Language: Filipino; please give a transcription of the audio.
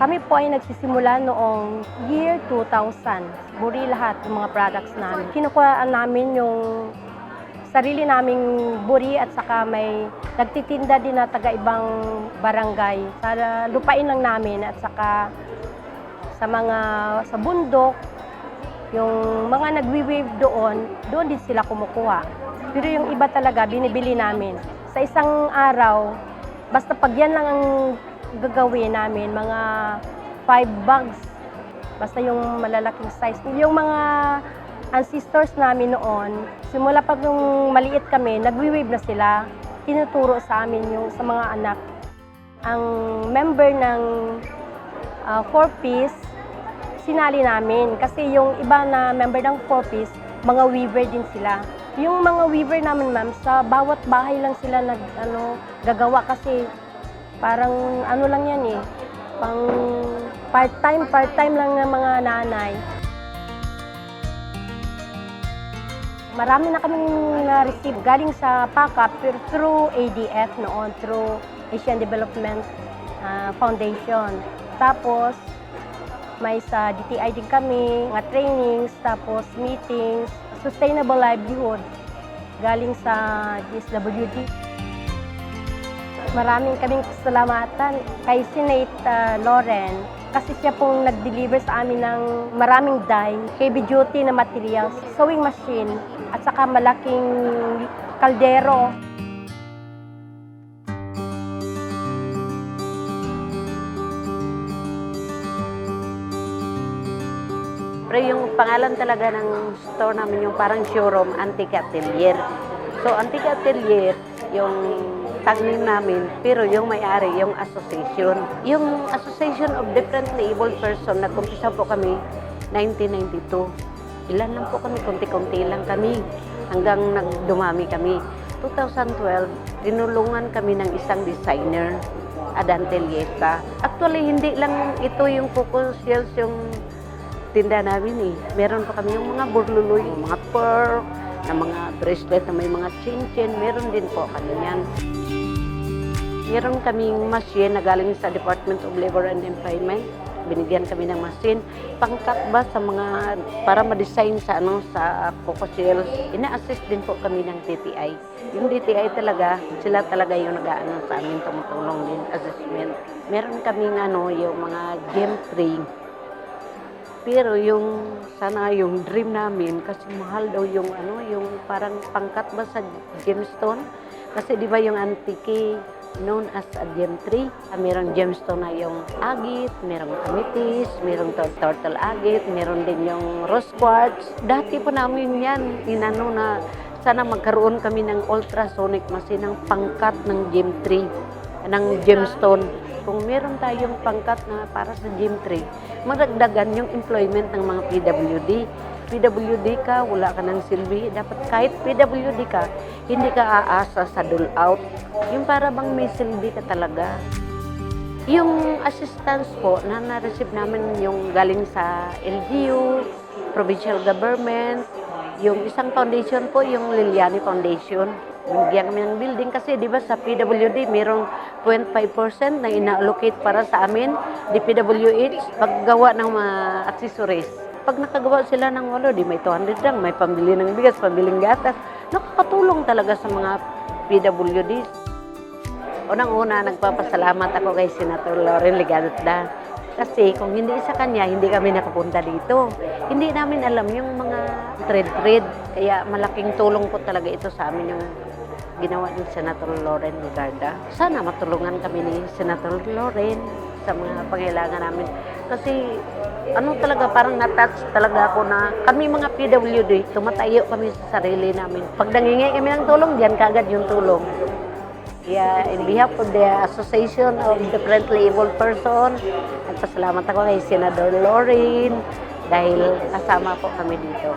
Kami po ay nagsisimula noong year 2000. Buri lahat ng mga products namin. Kinukuha namin yung sarili naming buri at saka may nagtitinda din na taga ibang barangay. Sa lupain lang namin at saka sa mga sa bundok, yung mga nagwi-wave doon, doon din sila kumukuha. Pero yung iba talaga, binibili namin. Sa isang araw, basta pag yan lang ang gagawin namin, mga 5 bags. Basta yung malalaking size. Yung mga ancestors namin noon, simula pag nung maliit kami, nagwi-wave na sila. Tinuturo sa amin yung sa mga anak. Ang member ng uh, four-piece, sinali namin. Kasi yung iba na member ng four-piece, mga weaver din sila. Yung mga weaver namin, ma'am, sa bawat bahay lang sila nag, ano, gagawa kasi parang ano lang yan eh, pang part-time, part-time lang ng mga nanay. Marami na kaming na-receive galing sa PACAP pero through ADF noon, through Asian Development ah, Foundation. Tapos, may sa DTI din kami, mga trainings, tapos meetings, sustainable livelihood galing sa DSWD. Maraming kaming salamatan kay Senate ah, Loren kasi siya pong nag-deliver sa amin ng maraming dye, heavy duty na materials, sewing machine, at saka malaking kaldero. Pero yung pangalan talaga ng store namin, yung parang showroom, Antique Atelier. So, Antique Atelier, yung tag name namin, pero yung may-ari, yung association. Yung Association of Differently Able Person, nag-umpisa po kami 1992. Ilan lang po kami, konti-konti lang kami, hanggang nagdumami kami. 2012, tinulungan kami ng isang designer, Adante Lieta. Actually, hindi lang ito yung focus yung tinda namin eh. Meron pa kami yung mga burluloy, yung mga pearl, na mga bracelet na may mga chin-chin. Meron din po kami yan. Meron kaming machine na galing sa Department of Labor and Employment. Binigyan kami ng machine. Pangkat ba sa mga, para ma-design sa, ano, sa Coco Shells. Ina-assist din po kami ng DTI. Yung DTI talaga, sila talaga yung nag-ano sa amin, tumutulong din, assessment. Meron kaming ano, yung mga game tree pero yung sana yung dream namin kasi mahal daw yung ano yung parang pangkat ba sa gemstone kasi di ba yung antike known as a gem tree. Ah, Merong gemstone na yung agit, merong amethyst, merong tur- turtle agate, meron din yung rose quartz. Dati po namin yan, inano na sana magkaroon kami ng ultrasonic machine ng pangkat ng gem tree, ng gemstone. Kung meron tayong pangkat na para sa gem tree, magdagdagan yung employment ng mga PWD. PWD ka, wala ka ng silbi. Dapat kahit PWD ka, hindi ka aasa sa dole out. Yung para bang may silbi ka talaga. Yung assistance po na na-receive namin yung galing sa LGU, provincial government, yung isang foundation po, yung Liliani Foundation. Binigyan kami ng building kasi di ba sa PWD mayroong 0.5% na ina-allocate para sa amin, DPWH, paggawa ng mga accessories. Pag nakagawa sila ng walo, di may 200 lang, may pambili ng bigas, pambiling gatas. Nakakatulong talaga sa mga PWD. Unang-una, nagpapasalamat ako kay Senator Lauren Ligadotda. Kasi kung hindi sa kanya, hindi kami nakapunta dito. Hindi namin alam yung mga trade-trade. Kaya malaking tulong po talaga ito sa amin yung ginawa ni Senator Lauren Ligarda. Sana matulungan kami ni Senator Lauren sa mga pangailangan namin. Kasi ano talaga, parang natouch talaga ako na kami mga PWD, tumatayo kami sa sarili namin. Pag nangingi kami ng tulong, diyan kagad yung tulong. Yeah, in behalf of the Association of Differently Able Person, nagpasalamat ako kay Senador Lauren dahil kasama po kami dito.